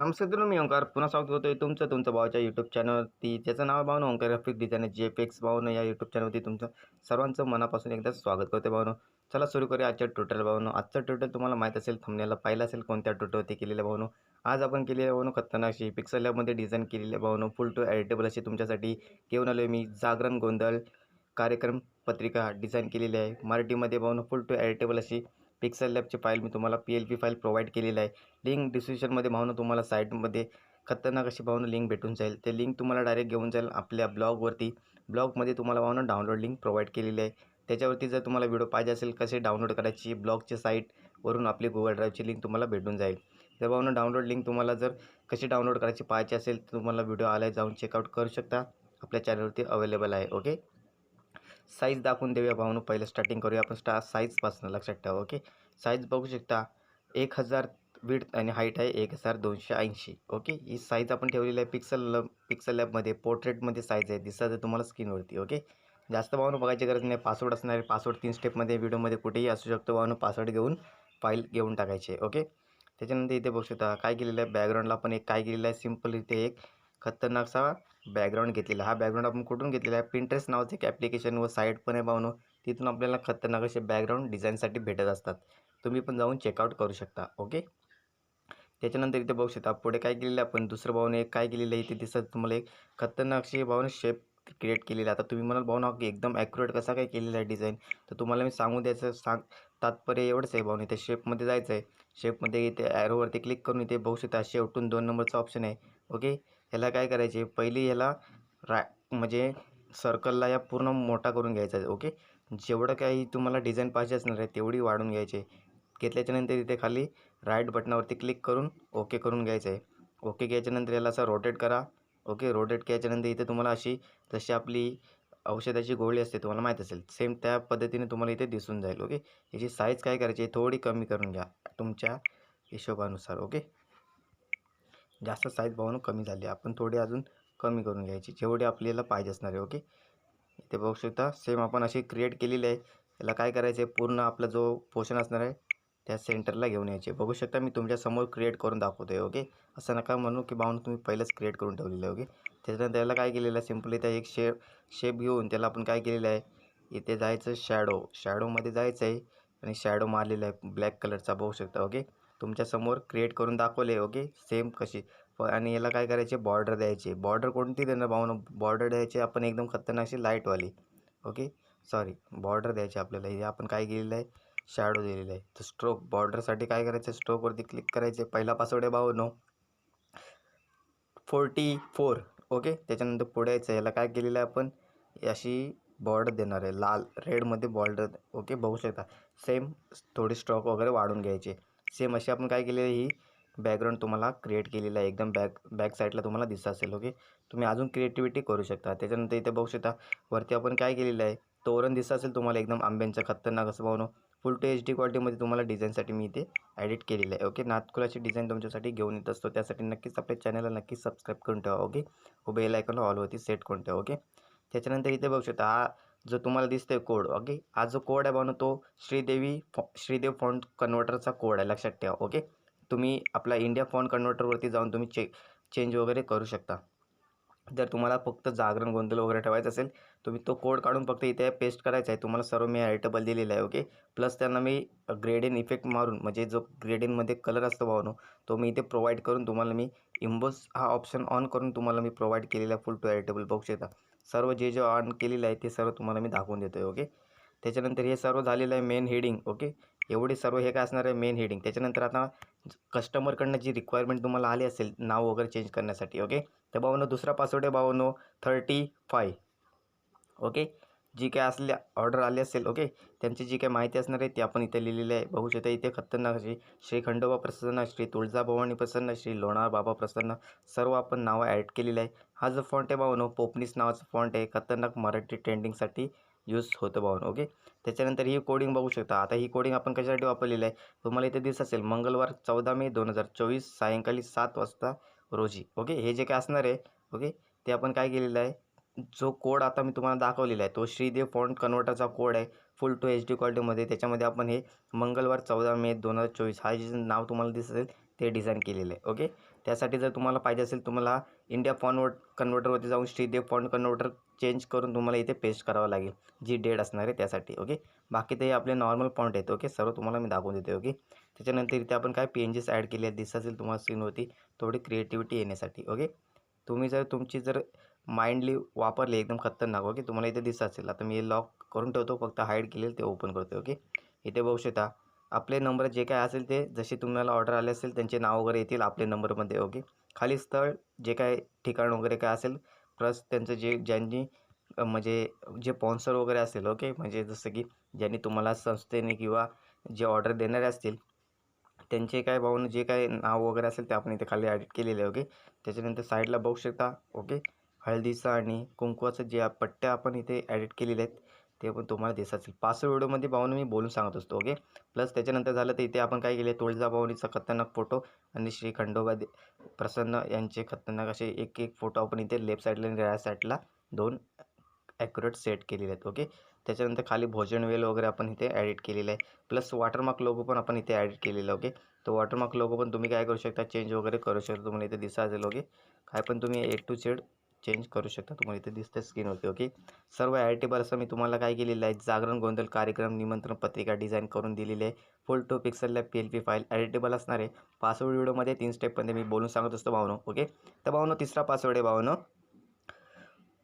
नमस्कार मी ओंकार. पुन्हा स्वागत आहे तुमचं तुमचं भावाच्या यूट्यूब चॅनलवरती ज्याचं नाव आहे भावनं ओंकार ग्राफिक डिझायनर जे पेक्स भावनं या यूट्यूब चॅनलवरती तुमचं सर्वांचं मनापासून एकदा स्वागत करते भावनं. चला सुरू करूया आजच्या ट्युटोरियल भावनं. आजचं ट्युटोरियल तुम्हाला माहीत असेल थंबनेला पाहिलं असेल कोणत्या ट्युटोरवरती केलेल्या भावनं. आज आपण केलेल्या भावनं खतरनाक पिक्सल लॅबमध्ये डिझाईन केलेल्या भावनं. फुल टू एडिटेबल अशी तुमच्यासाठी घेऊन आलो मी. जागरण गोंधळ कार्यक्रम पत्रिका डिझाईन केलेली आहे. मराठीमध्ये भावनं फुल टू एडिटेबल अशी पिक्सल लॅबची फाईल मी तुम्हाला P L P file provide केलेली आहे. लिंक डिस्क्रिप्शनमध्ये भावनं तुम्हाला साईटमध्ये खतरनाक अशी भावनं लिंक भेटून जाईल. ते लिंक तुम्हाला डायरेक्ट घेऊन जाईल आपल्या ब्लॉगवरती ब्लॉगमध्ये तुम्हाला भावनं डाउनलोड लिंक प्रोव्हाइड केलेली आहे. त्याच्यावरती जर तुम्हाला व्हिडिओ पाहिजे असेल कसे डाउनलोड करायची ब्लॉगची साईटवरून आपली गुगल ड्राईव्हची लिंक तुम्हाला भेटून जाईल. तर भावनं डाउनलोड लिंक तुम्हाला जर कशी डाउनलोड करायची पाहायची असेल तर तुम्हाला व्हिडिओ आला जाऊन चेकआउट करू शकता. आपल्या चॅनलवरती अवेलेबल आहे. ओके साईज दाखवून देऊया भावनं. पहिलं स्टार्टिंग करूया आपण. स्टा साईजपासून लक्षात ठेवा ओके साईज बघू शकता एक हजार विड्थ आणि हाईट आहे एक हजार दोनशे ऐंशी ओके ही साईज आपण ठेवलेली आहे पिक्सल पिक्सल लॅबमध्ये पोर्ट्रेटमध्ये साईज आहे. दिसत आहे तुम्हाला स्क्रीनवरती ओके जास्त भावनं बघायची गरज नाही. पासवर्ड असणारे पासवर्ड तीन स्टेपमध्ये व्हिडिओमध्ये कुठेही असू शकतो. भावनं पासवर्ड घेऊन फाईल घेऊन टाकायचे ओके त्याच्यानंतर इथे बघू शकता काय केलेलं आहे? बॅकग्राऊंडला आपण एक काय केलेलं आहे. सिंपल इथे एक खतरनाकसा बॅकग्राऊंड घेतलेला. हा बॅकग्राऊंड आपण कुठून घेतलेला आहे? पिंटरेस्ट नावाचं एक ॲप्लिकेशन व साईट पण आहे भावनं. तिथून आपल्याला खतरनाक असे बॅकग्राऊंड डिझाईनसाठी भेटत असतात. तुम्ही पण जाऊन चेकआउट करू शकता. ओके त्याच्यानंतर इथे बघू शकता पुढे काय केलेलं आहे आपण? दुसरं भावने एक काय केलेलं आहे? इथे दिसत तुम्हाला एक खतरनाकशी भावने शेप क्रिएट केलेला आहे. आता तुम्ही म्हणाल भावना की एकदम ॲक्युरेट कसा काय केलेला आहे डिझाईन तर तुम्हाला मी सांगू द्यायचं सांग तात्पर्य एवढंच आहे भावने. इथे शेपमध्ये जायचं आहे शेपमध्ये इथे ॲरोवरती क्लिक करून इथे बघू शकता शेवटून दोन नंबरचा ऑप्शन आहे. ओके ह्याला काय करायचे? पहिली ह्याला रा म्हणजे सर्कलला या पूर्ण मोठा करून घ्यायचा आहे ओके जेवढं काही तुम्हाला डिझाईन पाहिजे असणार आहे तेवढी वाढून घ्यायची घेतल्याच्यानंतर इथे खाली राईट बटनावरती क्लिक करून ओके करून घ्यायचं आहे. ओके घ्यायच्यानंतर याला असं रोटेट करा. ओके रोटेट केल्याच्यानंतर इथे तुम्हाला अशी जशी आपली औषधाची गोळी असते तुम्हाला माहीत असेल सेम त्या पद्धतीने तुम्हाला इथे दिसून जाईल ओके याची साईज काय करायची थोडी कमी करून घ्या तुमच्या हिशोबानुसार ओके जास्त साईज पाहून कमी झाली. आपण थोडी अजून कमी करून घ्यायची. जेवढी आपल्याला पाहिजे असणार आहे ओके इथे बघू शकता सेम आपण अशी क्रिएट केलेली आहे. याला काय करायचं आहे? पूर्ण आपला जो पोर्शन असणार आहे त्या सेंटरला घेऊन यायचे. बघू शकता मी तुमच्यासमोर क्रिएट करून दाखवतो आहे ओके असं नका म्हणू की बाहून तुम्ही पहिलंच क्रिएट करून ठेवलेलं आहे ओके त्याच्यानंतर याला काय केलेलं आहे? सिम्पली त्या एक शेप शेप घेऊन त्याला आपण काय केलेलं आहे? इथे जायचं शॅडो शॅडोमध्ये जायचं आहे आणि शॅडो मारलेला आहे ब्लॅक कलरचा बघू शकता ओके तुमच्यासमोर क्रिएट करून दाखवले ओके सेम कशी. आणि याला काय करायचे? बॉर्डर द्यायचे. बॉर्डर कोणती देणार भावनं? बॉर्डर द्यायची आपण एकदम खतरनाकशी लाईटवाली ओके सॉरी बॉर्डर द्यायची आपल्याला. हे आपण काय केलेलं आहे? शॅडो दिलेलं आहे. तर स्ट्रोक बॉर्डरसाठी काय करायचं? स्ट्रोकवरती क्लिक करायचे. पहिला पासवर्ड आहे भाऊ नो फोर्टी फोर ओके त्याच्यानंतर पुढे यायचं. याला काय केलेलं आहे आपण? अशी बॉर्डर देणार आहे. लाल रेडमध्ये बॉर्डर ओके बघू शकता. सेम थोडी स्ट्रोक वगैरे वाढून घ्यायचे. सेम अशी आपण काय केलेली आहे ही बॅकग्राऊंड तुम्हाला क्रिएट केलेलं आहे. एकदम बॅक बॅक साईडला तुम्हाला दिसत असेल ओके तुम्ही अजून क्रिएटिव्हिटी करू शकता. त्याच्यानंतर इथे बघू शकता वरती आपण काय केलेलं आहे तोरण दिसत असेल तुम्हाला एकदम आंब्यांचं खतरनाक असं बनवून फुल टू एच डी क्वालिटीमध्ये तुम्हाला डिझाईनसाठी मी इथे ॲडिट केलेलं आहे ओके नातकुलाची डिझाईन तुमच्यासाठी घेऊन येत असतो. त्यासाठी नक्कीच आपल्या चॅनलला नक्कीच सबस्क्राईब करून ठेवा ओके व बेल आयकॉनला ऑलवरती सेट करून ठेवा ओके त्याच्यानंतर इथे बघू शकता हा जो तुम्हाला दिसतोय कोड ओके हा जो कोड आहे बनवतो तो श्रीदेवी फॉ श्रीदेव फॉन्ट कन्व्हर्टरचा कोड आहे लक्षात ठेवा ओके तुम्ही आपला इंडिया फॉन्ट कन्व्हर्टरवरती जाऊन तुम्ही चे चेंज वगैरे करू शकता. जर तुम्हाला फक्त जागरण गोंधळ वगैरे ठेवायचं असेल तुम्ही तो कोड काढून फक्त इथे पेस्ट करायचा आहे तुम्हाला सर्व मी ॲडिटेबल दिलेलं आहे ओके प्लस त्यांना मी ग्रेडियन इफेक्ट मारून म्हणजे जो ग्रेडियनमध्ये कलर असतो भावनो तो मी इथे प्रोव्हाइड करून तुम्हाला मी इम्बोस हा ऑप्शन ऑन करून तुम्हाला मी प्रोव्हाइड केलेला फुल टू ॲडिटेबल बघू शकता सर्व जे जे ऑन केलेलं आहे ते सर्व तुम्हाला मी दाखवून देतो आहे ओके त्याच्यानंतर हे सर्व झालेलं आहे मेन हेडिंग ओके एवढे सर्व हे काय असणार आहे? मेन हेडिंग त्याच्यानंतर आता कस्टमरकडनं जी रिक्वायरमेंट तुम्हाला आली असेल नाव वगैरे चेंज करण्यासाठी ओके तर भावनो दुसरा पासवर्ड आहे भावनो थर्टी फाय ओके जी काय असल्या ऑर्डर आली असेल ओके त्यांची जी काय माहिती असणार आहे ती आपण इथे लिहिलेली आहे. बघू शकता इथे खतरनाक श्री श्री खंडोबा प्रसन्न श्री तुळजाभवानी प्रसन्न श्री लोणार बाबा प्रसन्न सर्व आपण नावं ॲड केलेलं आहे. हा जो फॉन्ट आहे भावनो पोपनीस नावाचा फॉन्ट आहे. खतरनाक मराठी ट्रेंडिंगसाठी यूज होतं भावनो ओके त्याच्यानंतर ही कोडिंग बघू शकता. आता ही कोडिंग आपण कशासाठी वापरलेली आहे? तुम्हाला इथे दिसत असेल मंगळवार चौदा मे दोन हजार चोवीस सायंकाळी सात वाजता रोजी ओके हे जे काय असणार आहे ओके ते आपण काय केलेलं आहे? जो कोड आता मी तुम्हाला दाखवलेला आहे तो श्रीदेव फॉन्ट कन्वर्टरचा कोड आहे फुल टू एच डी क्वालिटीमध्ये त्याच्यामध्ये आपण हे मंगळवार चौदा मे दोन हजार चोवीस हा जे नाव तुम्हाला दिसत असेल ते डिझाईन केलेलं आहे ओके त्यासाठी जर तुम्हाला पाहिजे असेल तुम्हाला इंडिया फॉन्ट कन्वर्टरवरती जाऊन श्रीदेव फॉन्ट कन्वर्टर चेंज करून तुम्हाला इथे पेस्ट करावं लागेल. जी डेट असणार आहे त्यासाठी ओके? बाकी ते आपले नॉर्मल फॉन्ट आहेत ओके? सर्व तुम्हाला मी दाखवून देते ओके? त्याच्यानंतर इथे आपण काय पी एन जीस ॲड केले आहेत असेल तुम्हाला स्क्रीनवरती थोडी क्रिएटिव्हिटी येण्यासाठी ओके? तुम्ही जर तुमची जर माइंडली वापरली एकदम खतरनाक ओके? तुम्हाला इथे दिसत असेल. आता मी लॉक करून ठेवतो फक्त हाईड केलेलं ते ओपन करतो ओके? इथे बघू शकता आपले नंबर जे काय असेल ते जसे तुम्हाला ऑर्डर आले असेल त्यांचे नाव वगैरे येतील आपले नंबरमध्ये ओके खाली स्थळ जे काय ठिकाण वगैरे काय असेल प्लस त्यांचं जे ज्यांनी म्हणजे जे स्पॉन्सर वगैरे असेल ओके म्हणजे जसं की ज्यांनी तुम्हाला संस्थेने किंवा जे ऑर्डर देणारे असतील त्यांचे काय भाऊन जे काय नाव वगैरे असेल ते आपण इथे खाली ॲडिट केलेले आहे ओके त्याच्यानंतर साईडला बघू शकता ओके हळदीचं आणि कुंकवाचं जे पट्ट्या आपण इथे ॲडिट केलेले आहेत ते पण तुम्हाला दिसत असेल. पाच व्हिडिओमध्ये पाहून मी बोलून सांगत असतो ओके प्लस त्याच्यानंतर झालं तर इथे आपण काय केले? तुळजाभवानीचा खतरनाक फोटो आणि श्री खंडोबा प्रसन्न यांचे खतरनाक असे एक एक फोटो आपण इथे लेफ्ट साईडला आणि राईट साईडला दोन ॲक्युरेट सेट केलेले आहेत ओके त्याच्यानंतर खाली भोजन वेल वगैरे आपण इथे ॲडिट केलेलं आहे. प्लस वॉटरमार्क लोगो पण आपण इथे ॲडिट केलेलं ओके तो वॉटरमार्क लोगो पण तुम्ही काय करू शकता? चेंज वगैरे करू शकता तुम्हाला इथे दिसा असेल ओके काय पण तुम्ही ए टू झेड चेंज करू शकता. तुम्हाला इथे दिसतं स्क्रीनवरती ओके सर्व ॲडिटेबल असं मी तुम्हाला काय केलेलं आहे जागरण गोंधळ कार्यक्रम निमंत्रण पत्रिका डिझाईन करून दिलेली आहे. Full to पिक्सलला P L P file editable असणार आहे. पासवर्ड व्हिडिओमध्ये तीन स्टेपमध्ये मी बोलून सांगत असतो भावनो ओके तर भावनो तिसरा पासवर्ड आहे भावनो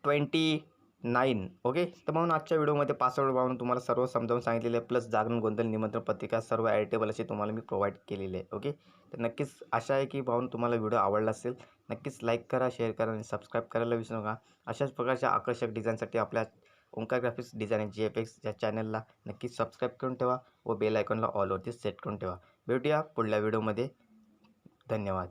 ट्वेंटी नाईन ओके तर म्हणून आजच्या व्हिडिओमध्ये पासवर्ड वाहून तुम्हाला सर्व समजावून सांगितलेलं आहे. प्लस जागरण गोंधळ निमंत्रण पत्रिका सर्व ॲडिटेबल असे तुम्हाला मी प्रोव्हाइड केलेले आहे ओके तर नक्कीच आशा आहे की भाऊन तुम्हाला व्हिडिओ आवडला असेल. नक्कीच लाईक करा शेअर करा आणि सबस्क्राईब करायला विसरू नका. अशाच प्रकारच्या आकर्षक डिझाईनसाठी आपल्या Omkar graphics design G F X या चॅनलला नक्कीच सबस्क्राईब करून ठेवा व बेल आयकॉनला ऑलवरती सेट करून ठेवा. भेटूया पुढल्या व्हिडिओमध्ये. धन्यवाद.